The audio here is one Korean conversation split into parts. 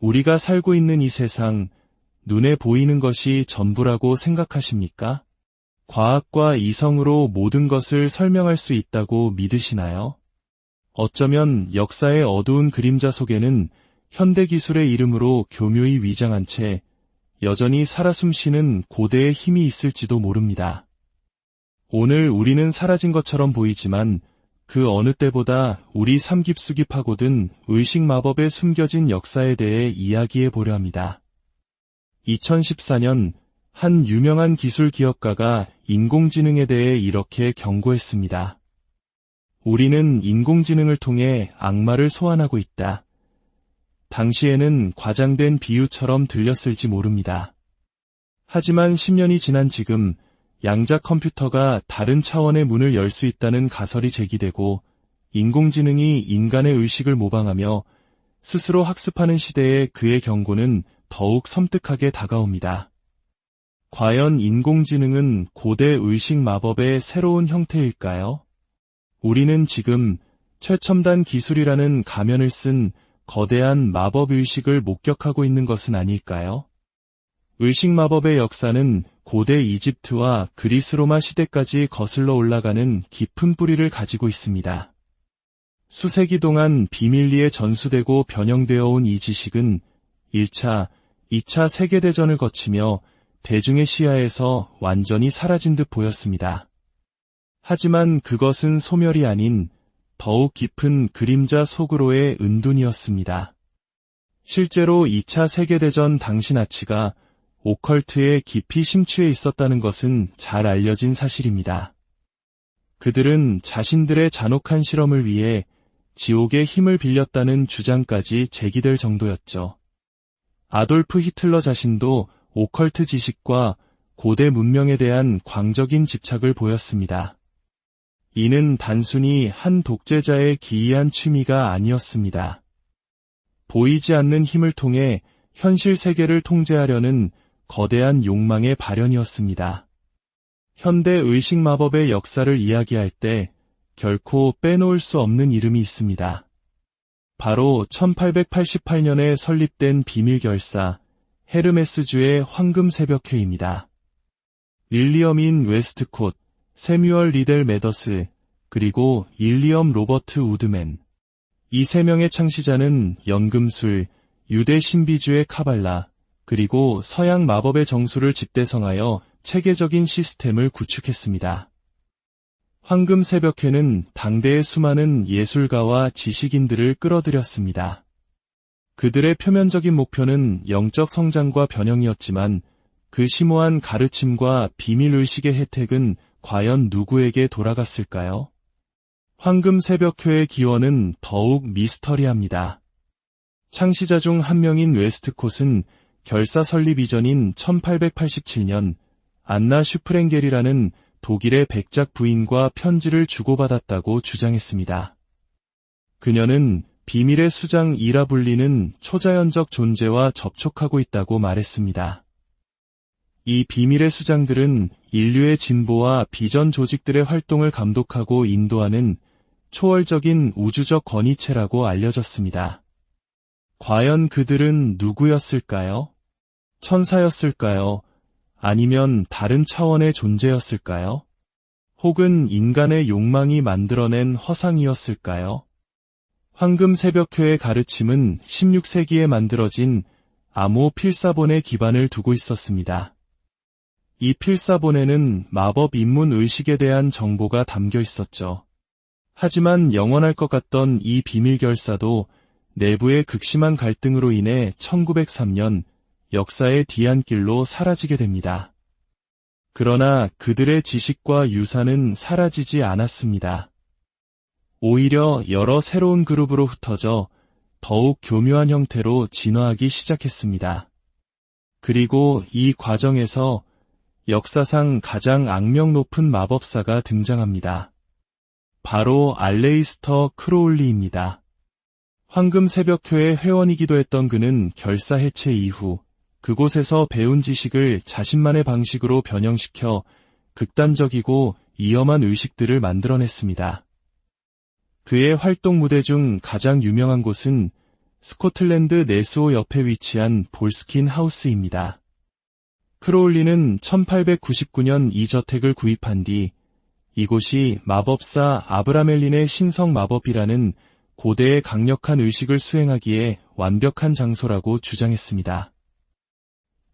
우리가 살고 있는 이 세상, 눈에 보이는 것이 전부라고 생각하십니까? 과학과 이성으로 모든 것을 설명할 수 있다고 믿으시나요? 어쩌면 역사의 어두운 그림자 속에는 현대 기술의 이름으로 교묘히 위장한 채 여전히 살아 숨쉬는 고대의 힘이 있을지도 모릅니다. 오늘 우리는 사라진 것처럼 보이지만 그 어느 때보다 우리 삶 깊숙이 파고든 의식 마법에 숨겨진 역사에 대해 이야기해 보려 합니다. 2014년 한 유명한 기술 기업가가 인공지능에 대해 이렇게 경고했습니다. 우리는 인공지능을 통해 악마를 소환하고 있다. 당시에는 과장된 비유처럼 들렸을지 모릅니다. 하지만 10년이 지난 지금 양자 컴퓨터가 다른 차원의 문을 열 수 있다는 가설이 제기되고 인공지능이 인간의 의식을 모방하며 스스로 학습하는 시대에 그의 경고는 더욱 섬뜩하게 다가옵니다. 과연 인공지능은 고대 의식 마법의 새로운 형태일까요? 우리는 지금 최첨단 기술이라는 가면을 쓴 거대한 마법 의식을 목격하고 있는 것은 아닐까요? 의식 마법의 역사는 고대 이집트와 그리스 로마 시대까지 거슬러 올라가는 깊은 뿌리를 가지고 있습니다. 수세기 동안 비밀리에 전수되고 변형되어 온 이 지식은 1차, 2차 세계대전을 거치며 대중의 시야에서 완전히 사라진 듯 보였습니다. 하지만 그것은 소멸이 아닌 더욱 깊은 그림자 속으로의 은둔이었습니다. 실제로 2차 세계대전 당시 나치가 오컬트에 깊이 심취해 있었다는 것은 잘 알려진 사실입니다. 그들은 자신들의 잔혹한 실험을 위해 지옥의 힘을 빌렸다는 주장까지 제기될 정도였죠. 아돌프 히틀러 자신도 오컬트 지식과 고대 문명에 대한 광적인 집착을 보였습니다. 이는 단순히 한 독재자의 기이한 취미가 아니었습니다. 보이지 않는 힘을 통해 현실 세계를 통제하려는 거대한 욕망의 발현이었습니다. 현대 의식 마법의 역사를 이야기할 때 결코 빼놓을 수 없는 이름이 있습니다. 바로 1888년에 설립된 비밀결사 헤르메스주의 황금 새벽회입니다. 윌리엄인 웨스트콧, 세뮤얼 리델 메더스, 그리고 일리엄 로버트 우드맨. 이 세 명의 창시자는 연금술, 유대 신비주의 카발라, 그리고 서양 마법의 정수를 집대성하여 체계적인 시스템을 구축했습니다. 황금 새벽회는 당대의 수많은 예술가와 지식인들을 끌어들였습니다. 그들의 표면적인 목표는 영적 성장과 변형이었지만 그 심오한 가르침과 비밀의식의 혜택은 과연 누구에게 돌아갔을까요? 황금 새벽회의 기원은 더욱 미스터리합니다. 창시자 중 한 명인 웨스트콧은 결사 설립 이전인 1887년 안나 슈프랭겔이라는 독일의 백작 부인과 편지를 주고받았다고 주장했습니다. 그녀는 비밀의 수장 이라 불리는 초자연적 존재와 접촉하고 있다고 말했습니다. 이 비밀의 수장들은 인류의 진보와 비전 조직들의 활동을 감독하고 인도하는 초월적인 우주적 권위체라고 알려졌습니다. 과연 그들은 누구였을까요? 천사였을까요? 아니면 다른 차원의 존재였을까요? 혹은 인간의 욕망이 만들어낸 허상이었을까요? 황금 새벽회의 가르침은 16세기에 만들어진 암호 필사본의 기반을 두고 있었습니다. 이 필사본에는 마법 입문 의식에 대한 정보가 담겨 있었죠. 하지만 영원할 것 같던 이 비밀 결사도 내부의 극심한 갈등으로 인해 1903년 역사의 뒤안길로 사라지게 됩니다. 그러나 그들의 지식과 유산은 사라지지 않았습니다. 오히려 여러 새로운 그룹으로 흩어져 더욱 교묘한 형태로 진화하기 시작했습니다. 그리고 이 과정에서 역사상 가장 악명 높은 마법사가 등장합니다. 바로 알레이스터 크로울리입니다. 황금 새벽교회 회원이기도 했던 그는 결사 해체 이후 그곳에서 배운 지식을 자신만의 방식으로 변형시켜 극단적이고 위험한 의식들을 만들어냈습니다. 그의 활동 무대 중 가장 유명한 곳은 스코틀랜드 네스호 옆에 위치한 볼스킨 하우스입니다. 크로울리는 1899년 이 저택을 구입한 뒤 이곳이 마법사 아브라멜린의 신성 마법이라는 고대의 강력한 의식을 수행하기에 완벽한 장소라고 주장했습니다.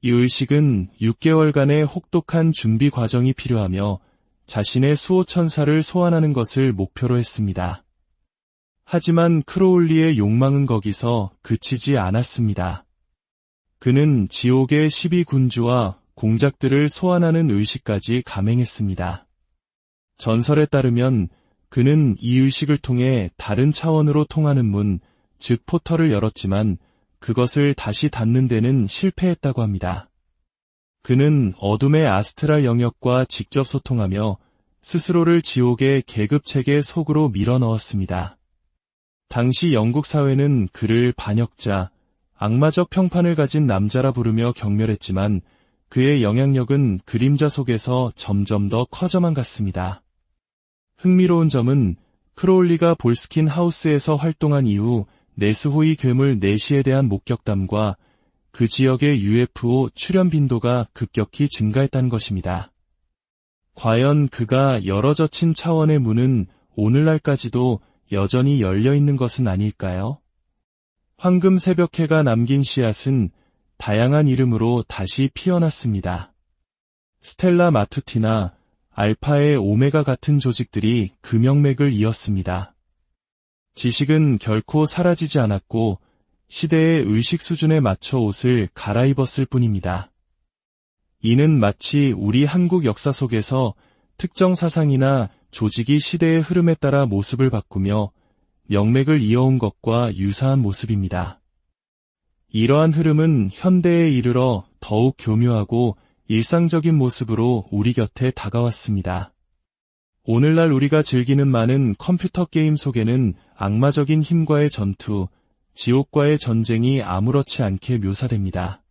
이 의식은 6개월간의 혹독한 준비 과정이 필요하며 자신의 수호천사를 소환하는 것을 목표로 했습니다. 하지만 크로울리의 욕망은 거기서 그치지 않았습니다. 그는 지옥의 12군주와 공작들을 소환하는 의식까지 감행했습니다. 전설에 따르면 그는 이 의식을 통해 다른 차원으로 통하는 문, 즉 포털을 열었지만 그것을 다시 닫는 데는 실패했다고 합니다. 그는 어둠의 아스트랄 영역과 직접 소통하며 스스로를 지옥의 계급체계 속으로 밀어 넣었습니다. 당시 영국 사회는 그를 반역자, 악마적 평판을 가진 남자라 부르며 경멸했지만 그의 영향력은 그림자 속에서 점점 더 커져만 갔습니다. 흥미로운 점은 크로울리가 볼스킨 하우스에서 활동한 이후 네스호이 괴물 내시에 대한 목격담과 그 지역의 UFO 출현 빈도가 급격히 증가했다는 것입니다. 과연 그가 열어젖힌 차원의 문은 오늘날까지도 여전히 열려 있는 것은 아닐까요? 황금 새벽해가 남긴 씨앗은 다양한 이름으로 다시 피어났습니다. 스텔라 마투티나 알파의 오메가 같은 조직들이 금명맥을 이었습니다. 지식은 결코 사라지지 않았고 시대의 의식 수준에 맞춰 옷을 갈아입었을 뿐입니다. 이는 마치 우리 한국 역사 속에서 특정 사상이나 조직이 시대의 흐름에 따라 모습을 바꾸며 명맥을 이어온 것과 유사한 모습입니다. 이러한 흐름은 현대에 이르러 더욱 교묘하고 일상적인 모습으로 우리 곁에 다가왔습니다. 오늘날 우리가 즐기는 많은 컴퓨터 게임 속에는 악마적인 힘과의 전투, 지옥과의 전쟁이 아무렇지 않게 묘사됩니다.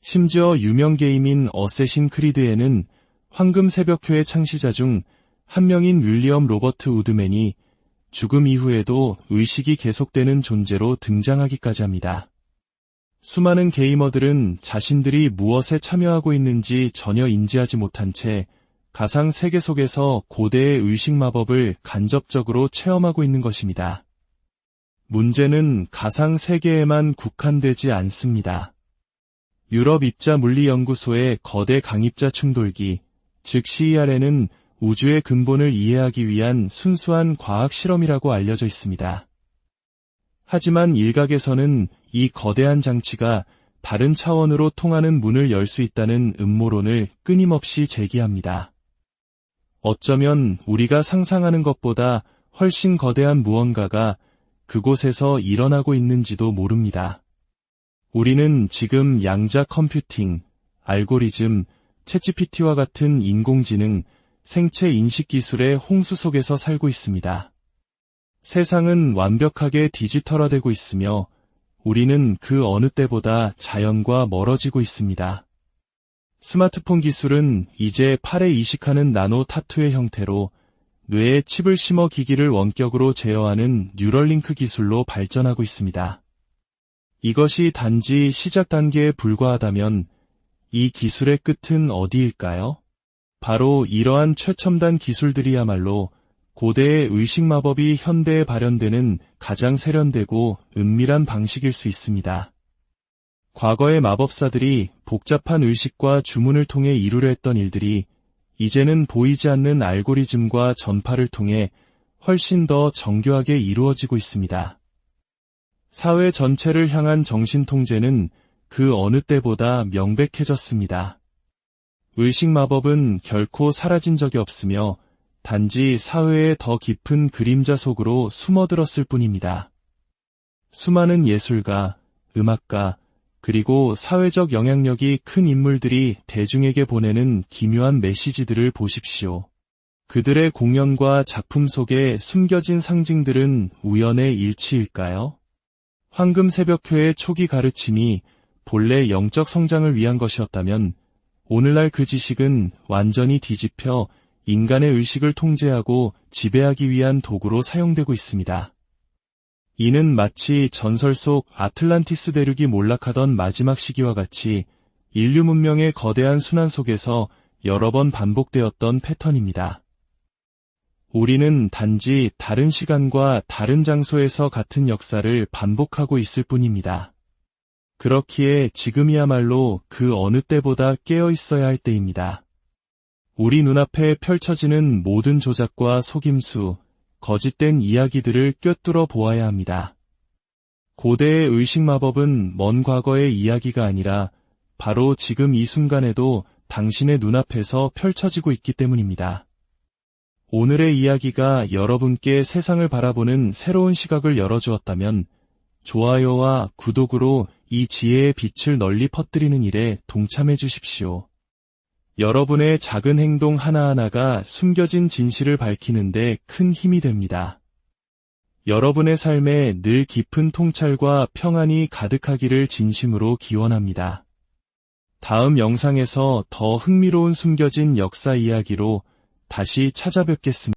심지어 유명 게임인 어쌔신 크리드에는 황금 새벽교의 창시자 중 한 명인 윌리엄 로버트 우드맨이 죽음 이후에도 의식이 계속되는 존재로 등장하기까지 합니다. 수많은 게이머들은 자신들이 무엇에 참여하고 있는지 전혀 인지하지 못한 채 가상 세계 속에서 고대의 의식 마법을 간접적으로 체험하고 있는 것입니다. 문제는 가상 세계에만 국한되지 않습니다. 유럽 입자 물리 연구소의 거대 강입자 충돌기, 즉 CER에는 우주의 근본을 이해하기 위한 순수한 과학 실험이라고 알려져 있습니다. 하지만 일각에서는 이 거대한 장치가 다른 차원으로 통하는 문을 열 수 있다는 음모론을 끊임없이 제기합니다. 어쩌면 우리가 상상하는 것보다 훨씬 거대한 무언가가 그곳에서 일어나고 있는지도 모릅니다. 우리는 지금 양자 컴퓨팅, 알고리즘, 채찌피티와 같은 인공지능, 생체 인식 기술의 홍수 속에서 살고 있습니다. 세상은 완벽하게 디지털화되고 있으며 우리는 그 어느 때보다 자연과 멀어지고 있습니다. 스마트폰 기술은 이제 팔에 이식하는 나노 타투의 형태로 뇌에 칩을 심어 기기를 원격으로 제어하는 뉴럴링크 기술로 발전하고 있습니다. 이것이 단지 시작 단계에 불과하다면 이 기술의 끝은 어디일까요? 바로 이러한 최첨단 기술들이야말로 고대의 의식 마법이 현대에 발현되는 가장 세련되고 은밀한 방식일 수 있습니다. 과거의 마법사들이 복잡한 의식과 주문을 통해 이루려 했던 일들이 이제는 보이지 않는 알고리즘과 전파를 통해 훨씬 더 정교하게 이루어지고 있습니다. 사회 전체를 향한 정신 통제는 그 어느 때보다 명백해졌습니다. 의식 마법은 결코 사라진 적이 없으며 단지 사회의 더 깊은 그림자 속으로 숨어들었을 뿐입니다. 수많은 예술가, 음악가, 그리고 사회적 영향력이 큰 인물들이 대중에게 보내는 기묘한 메시지들을 보십시오. 그들의 공연과 작품 속에 숨겨진 상징들은 우연의 일치일까요? 황금 새벽교의 초기 가르침이 본래 영적 성장을 위한 것이었다면 오늘날 그 지식은 완전히 뒤집혀 인간의 의식을 통제하고 지배하기 위한 도구로 사용되고 있습니다. 이는 마치 전설 속 아틀란티스 대륙이 몰락하던 마지막 시기와 같이 인류 문명의 거대한 순환 속에서 여러 번 반복되었던 패턴입니다. 우리는 단지 다른 시간과 다른 장소에서 같은 역사를 반복하고 있을 뿐입니다. 그렇기에 지금이야말로 그 어느 때보다 깨어 있어야 할 때입니다. 우리 눈앞에 펼쳐지는 모든 조작과 속임수, 거짓된 이야기들을 꿰뚫어 보아야 합니다. 고대의 의식 마법은 먼 과거의 이야기가 아니라 바로 지금 이 순간에도 당신의 눈앞에서 펼쳐지고 있기 때문입니다. 오늘의 이야기가 여러분께 세상을 바라보는 새로운 시각을 열어주었다면 좋아요와 구독으로 이 지혜의 빛을 널리 퍼뜨리는 일에 동참해 주십시오. 여러분의 작은 행동 하나하나가 숨겨진 진실을 밝히는데 큰 힘이 됩니다. 여러분의 삶에 늘 깊은 통찰과 평안이 가득하기를 진심으로 기원합니다. 다음 영상에서 더 흥미로운 숨겨진 역사 이야기로 다시 찾아뵙겠습니다.